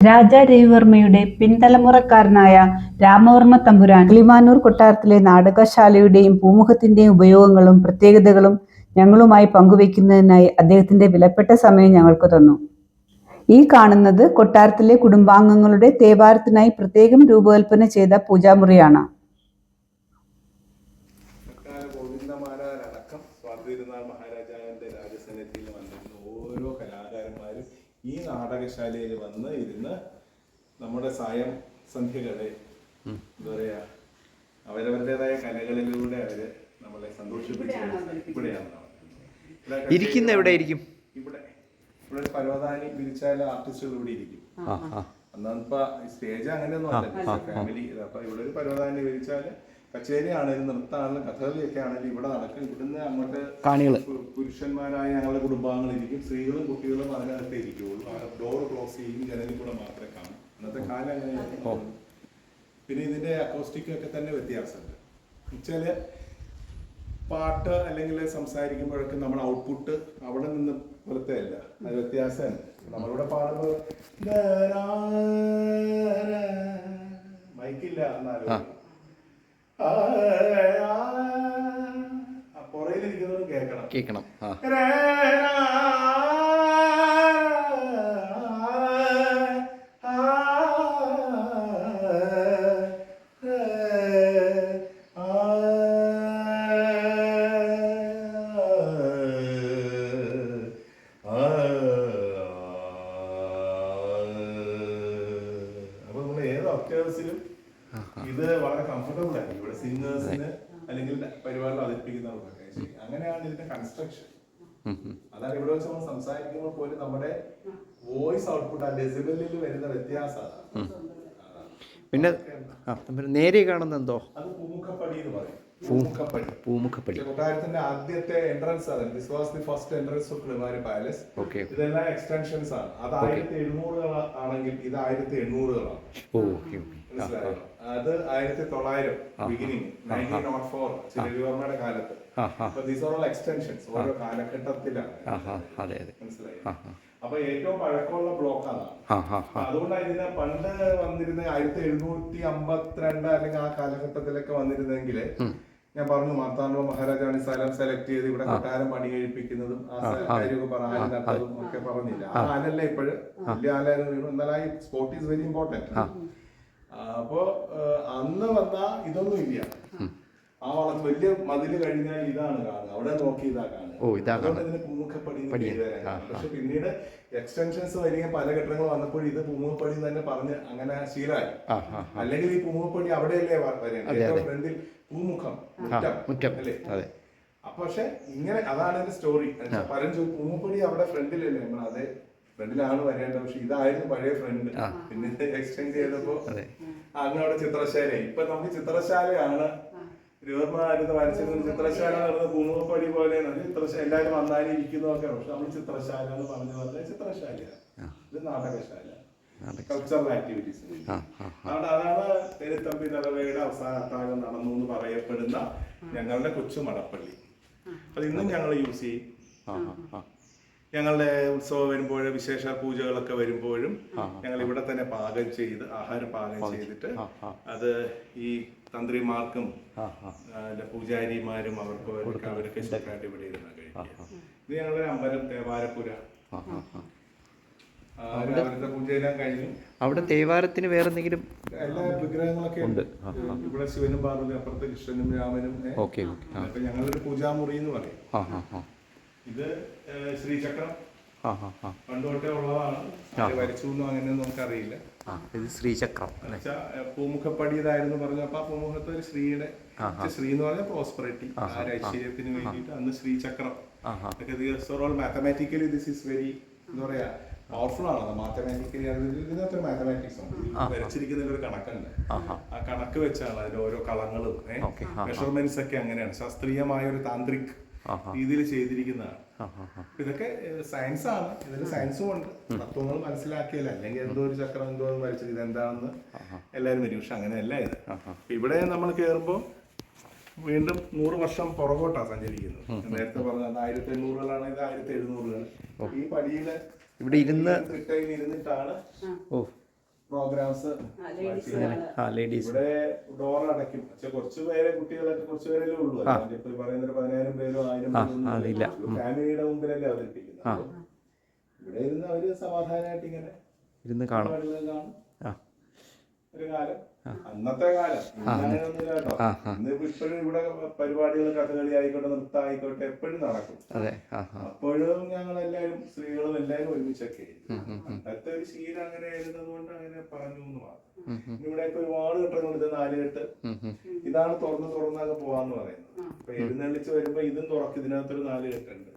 രാജാ രവിവർമ്മയുടെ പിൻതലമുറക്കാരനായ രാമവർമ്മ തമ്പുരാൻ കിളിമാനൂർ കൊട്ടാരത്തിലെ നാടകശാലയുടെയും പൂമുഖത്തിന്റെയും ഉപയോഗങ്ങളും പ്രത്യേകതകളും ഞങ്ങളുമായി പങ്കുവയ്ക്കുന്നതിനായി അദ്ദേഹത്തിന്റെ വിലപ്പെട്ട സമയം ഞങ്ങൾക്ക് തന്നു. ഈ കാണുന്നത് കൊട്ടാരത്തിലെ കുടുംബാംഗങ്ങളുടെ തേവാരത്തിനായി പ്രത്യേകം രൂപകൽപ്പന ചെയ്ത പൂജാമുറിയാണ്. ഓരോ കലാകാരന്മാരും ഈ നാടകശാലയിൽ വന്ന് ഇരുന്ന് നമ്മുടെ സായം സന്ധ്യകളെ എന്താ പറയാ അവരവരുടേതായ കലകളിലൂടെ അവർ നമ്മളെ സന്തോഷിപ്പിച്ചു ഇവിടെയാണ് ഇവിടെ ഇരിക്കുന്ന എവിടെ ഇരിക്കും ഇവിടെ ഇവിടെ ഒരു പരവതാനി വിരിച്ചാൽ ആർട്ടിസ്റ്റുകൾ ഇവിടെ ഇരിക്കും. അന്നിപ്പോ സ്റ്റേജ് അങ്ങനെയൊന്നും അല്ല. ഫാമിലി അപ്പൊ ഇവിടെ ഒരു പരവതാനി വിരിച്ചാൽ കച്ചേരി ആണെങ്കിലും നൃത്തമാണെങ്കിലും കഥകളിയൊക്കെ ആണെങ്കിലും ഇവിടെ നടക്കും. ഇവിടുന്ന് അങ്ങോട്ട് കാണികൾ. പു- പുരുഷന്മാരായ ഞങ്ങളുടെ കുടുംബാംഗങ്ങളിരിക്കും. സ്ത്രീകളും കുട്ടികളും അതിനകത്ത് ഇരിക്കുകയുള്ളൂ ഡോർ ക്ലോസ് ചെയ്യും ജനലിൽ കൂടെ മാത്രമേ കാണും. ഇന്നത്തെ കാലം അങ്ങനെയാണ് പിന്നെ ഇതിന്റെ അക്കോസ്റ്റിക് ഒക്കെ തന്നെ വ്യത്യാസമുണ്ട്. വെച്ചാൽ പാട്ട് അല്ലെങ്കിൽ സംസാരിക്കുമ്പോഴൊക്കെ നമ്മൾ ഔട്ട്പുട്ട് അവിടെ നിന്ന് പോലത്തെ അല്ല. അത് വ്യത്യാസം നമ്മളിവിടെ പാടുമ്പോൾ മൈക്കില്ല എന്നാലും കേൾക്കണം ആ. അപ്പൊ നമ്മൾ ഏത് ഇത് വളരെ കംഫർട്ടബിൾ ആയിരിക്കും. ഇവിടെ സിംഗേഴ്സിന് അല്ലെങ്കിൽ പരിപാടികൾ അവതരിപ്പിക്കുന്നവർക്കൊക്കെ ശരി. അങ്ങനെയാണ് ഇതിന്റെ കൺസ്ട്രക്ഷൻ. അതാണ് ഇവിടെ വെച്ച് നമ്മൾ സംസാരിക്കുമ്പോൾ പോലും നമ്മുടെ വോയിസ് ഔട്ട്പുട്ട് ആ ഡെസിബലിൽ വരുന്ന വ്യത്യാസം. പിന്നെ നേരെ കാണുന്ന എന്തോ? അത് പൂമുഖപ്പടി എന്ന് പറയും. പൂമുഖപ്പടി. പൂമുഖപ്പടി. കൊട്ടാരത്തിന്റെ ആദ്യത്തെ എൻട്രൻസ് ആണ്. This was the first entrance of Kumari palace okay ഇതെല്ലാം എക്സ്റ്റൻഷൻസ് ആണ്. അത് ആയിരത്തി എഴുന്നൂറുകൾ ഇത് ആയിരത്തി എണ്ണൂറുകളാണ്. ഓക്കെ മനസ്സിലായോ? അത് ആയിരത്തി തൊള്ളായിരം ബിഗിനിങ് നയന്റീൻ നോട്ട് ഫോർ രവിവർമ്മയുടെ കാലത്ത്. ആ ആ. അപ്പൊ ദീസ് ഓൾ എക്സ്റ്റൻഷൻസ് ഓരോ കാലഘട്ടത്തിലാണ്. മനസ്സിലായോ? അപ്പൊ ഏറ്റവും പഴക്കമുള്ള ബ്ലോക്ക് അതാണ് അതുകൊണ്ടാണ് ഇതിനെ പണ്ട് വന്നിരുന്ന ആയിരത്തി എഴുന്നൂറ്റി അമ്പത്തിരണ്ട് അല്ലെങ്കിൽ ആ കാലഘട്ടത്തിലൊക്കെ വന്നിരുന്നെങ്കിൽ ഞാൻ പറഞ്ഞു മാർത്താണ്ഡവ മഹാരാജാണ് ഈ സ്ഥലം സെലക്ട് ചെയ്ത് ഇവിടെ കൊട്ടാരം പണി കഴിപ്പിക്കുന്നതും ആ കാര്യമൊക്കെ പറഞ്ഞു നട്ടതും ഒക്കെ പറഞ്ഞില്ല. ആ. ആലല്ല ഇപ്പോഴും? വലിയ ആലായിരുന്നു എന്നാൽ ആ സ്പോർട്ട് ഈസ് വെരി ഇമ്പോർട്ടന്റ് അപ്പോ അന്ന് വന്ന ഇതൊന്നും ഇല്ല. ആ വളം വലിയ മതിൽ കഴിഞ്ഞാൽ ഇതാണ് കാണുക. അവിടെ നോക്കി ഇതാ കാണുക. പൂമുഖപ്പടി. പക്ഷെ പിന്നീട് എക്സ്റ്റൻഷൻസ് വലിയ പല ഘട്ടങ്ങൾ വന്നപ്പോൾ ഇത് പൂമുഖപ്പടി തന്നെ പറഞ്ഞ് അങ്ങനെ ശീലമായി. ആ അല്ലെങ്കിൽ ഈ പൂമുഖപ്പടി അവിടെയല്ലേ വരുന്നത് വരേണ്ടത്? ഫ്രണ്ടിൽ പൂമുഖം മുറ്റം അല്ലേ? പക്ഷെ ഇങ്ങനെ അതാണ് എന്റെ സ്റ്റോറി പറഞ്ഞു പൂമുപ്പടി അവിടെ ഫ്രണ്ടിലല്ലേ നമ്മൾ അതെ ഫ്രണ്ടിലാണ് വരേണ്ടത്. പക്ഷെ ഇതായിരുന്നു പഴയ ഫ്രണ്ട് പിന്നെ എക്സ്റ്റെൻഡ് ചെയ്തപ്പോ അന്ന് അവിടെ ചിത്രശാല ഇപ്പൊ നമുക്ക് ചിത്രശാലയാണ്. ഇരുപത്തിനാലിന് വരച്ചിരുന്ന ചിത്രശാല നടന്ന പൂമുഖപ്പടി പോലെയാണ്. ചിത്രശാല എല്ലാവരും വന്നാലും ഇരിക്കുന്നതൊക്കെ പക്ഷെ നമ്മൾ ചിത്രശാല എന്ന് പറഞ്ഞു പറഞ്ഞാൽ ചിത്രശാലയാണ്. ഇത് നാടകശാല. കൾച്ചറൽ ആക്ടിവിറ്റീസ് അതുകൊണ്ട് അവിടെ അതാണ് പെരുത്തമ്പി തലവയുടെ അവസാന അത്താഴം നടന്നു എന്ന് പറയപ്പെടുന്ന ഞങ്ങളുടെ കൊച്ചു മടപ്പള്ളി. അത് ഇന്നും ഞങ്ങൾ യൂസ് ചെയ്യും. ഞങ്ങളുടെ ഉത്സവം വരുമ്പോൾ വിശേഷ പൂജകളൊക്കെ വരുമ്പോഴും ഞങ്ങൾ ഇവിടെ തന്നെ പാകം ചെയ്ത് ആഹാരം പാകം ചെയ്തിട്ട് അത് ഈ തന്ത്രിമാർക്കും പൂജാരിമാരും അവർക്ക് അവർക്ക് അവരൊക്കെ ഇഷ്ടമായിട്ട് ഇവിടെ ഇരുന്ന് കഴിക്കുക ഇത് ഞങ്ങളുടെ അമ്പലം തേവാരപ്പുര. അവിടെ തേവാരത്തിന് വേറെ എന്തെങ്കിലും എല്ലാ വിഗ്രഹങ്ങളൊക്കെ ഉണ്ട്. ഇവിടെ ശിവനും പാർവതി അപ്പുറത്ത് കൃഷ്ണനും രാമനും. ഓക്കെ ഞങ്ങളൊരു പൂജാമുറി എന്ന് പറയും. ഇത് ശ്രീചക്രം. ഉള്ളതാണ്. വരച്ചു അങ്ങനെ നമുക്കറിയില്ല. ഇത് ശ്രീചക്രം പൂമുഖപ്പടി ഇതായിരുന്നു പറഞ്ഞപ്പോ ആ പൂമുഖത്ത് ഒരു ശ്രീയുടെ ശ്രീ എന്ന് പറഞ്ഞാൽ പ്രോസ്പെറിറ്റി ഐശ്വര്യത്തിന് വേണ്ടിയിട്ട്. അന്ന് ശ്രീചക്രം. മാത്തമാറ്റിക്കലി ദിസ് ഇസ് വെരി എന്താ പറയാ പവർഫുൾ ആണ്. മാത്തമാറ്റിക്കലി ഇതിനകത്ത് മാത്തമാറ്റിക്സ് ആണ്. വരച്ചിരിക്കുന്ന ഒരു കണക്കുണ്ട്. ആ കണക്ക് വെച്ചാണ് അതിന്റെ ഓരോ കളങ്ങളും മെഷർമെന്റ്സ് ഒക്കെ അങ്ങനെയാണ്. ശാസ്ത്രീയമായ ഒരു താന്ത്രിക്. രീതിയിൽ ചെയ്തിരിക്കുന്നതാണ്. ഇതൊക്കെ സയൻസ് ആണ്. ഇതിൽ സയൻസും ഉണ്ട്. തത്വങ്ങൾ മനസ്സിലാക്കിയല്ല അല്ലെങ്കിൽ എന്തോ ഒരു ചക്രം എന്തോ ഒന്ന് വരച്ചത് ഇതെന്താണെന്ന് എല്ലാവരും വരും. പക്ഷെ അങ്ങനെയല്ല ഇത്. ഇവിടെ നമ്മൾ കയറുമ്പോൾ വീണ്ടും നൂറ് വർഷം പുറകോട്ടാണ് സഞ്ചരിക്കുന്നത്. നേരത്തെ പറഞ്ഞ ആയിരത്തി എണ്ണൂറുകളാണ് ഇത് ആയിരത്തി എഴുന്നൂറുകൾ ഈ പടിയിലെ ഇവിടെ ഇരുന്ന് ഇരുന്നിട്ടാണ് ഓ. പ്രോഗ്രാംസ്. ആ ലേഡീസ് ഇവിടെ ഡോർ അടയ്ക്കും. പക്ഷെ കുറച്ച് പേരെ കുട്ടികളൊക്കെ കുറച്ച് പേരല്ലേ ഉള്ളൂ. ഇപ്പൊ പറയുന്ന ഒരു പതിനായിരം പേരോ ആയിരം പേരോ ഫാമിലിയുടെ മുമ്പിലല്ലേ അവതരിപ്പിക്കുന്നത്. ഇവിടെ ഇരുന്ന് അവർ സമാധാനമായിട്ട് ഇങ്ങനെ ഇരുന്ന് കാണും. ആ. ഒരു കാലം. അന്നത്തെ കാലം. ഇന്ന് അങ്ങനെയൊന്നുമില്ല കേട്ടോ. ഇന്ന് ഇപ്പോഴും ഇവിടെ പരിപാടികൾ കഥകളി ആയിക്കോട്ടെ നൃത്തം ആയിക്കോട്ടെ എപ്പോഴും നടക്കും. അപ്പോഴും ഞങ്ങൾ എല്ലാവരും സ്ത്രീകളും എല്ലാവരും ഒരുമിച്ചൊക്കെ അന്നത്തെ ഒരു ശീലം അങ്ങനെ ആയിരുന്നത് കൊണ്ട് അങ്ങനെ പറഞ്ഞു എന്ന് മാത്രം. ഇപ്പൊ ഒരുപാട് ഘട്ടങ്ങളുണ്ട് നാല് നാലുകെട്ട്. ഇതാണ് തുറന്ന് തുറന്നൊക്കെ പോവാന്ന് പറയുന്നത്. അപ്പൊ എഴുന്നള്ളിച്ച് വരുമ്പോ ഇതും തുറക്കും. ഇതിനകത്തൊരു നാല് കെട്ടുണ്ട്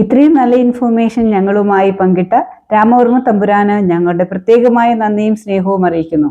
ഇത്രയും നല്ല ഇൻഫർമേഷൻ ഞങ്ങളുമായി പങ്കിട്ട രാമവർമ്മ തമ്പുരാന് ഞങ്ങളുടെ പ്രത്യേകമായ നന്ദിയും സ്നേഹവും അറിയിക്കുന്നു.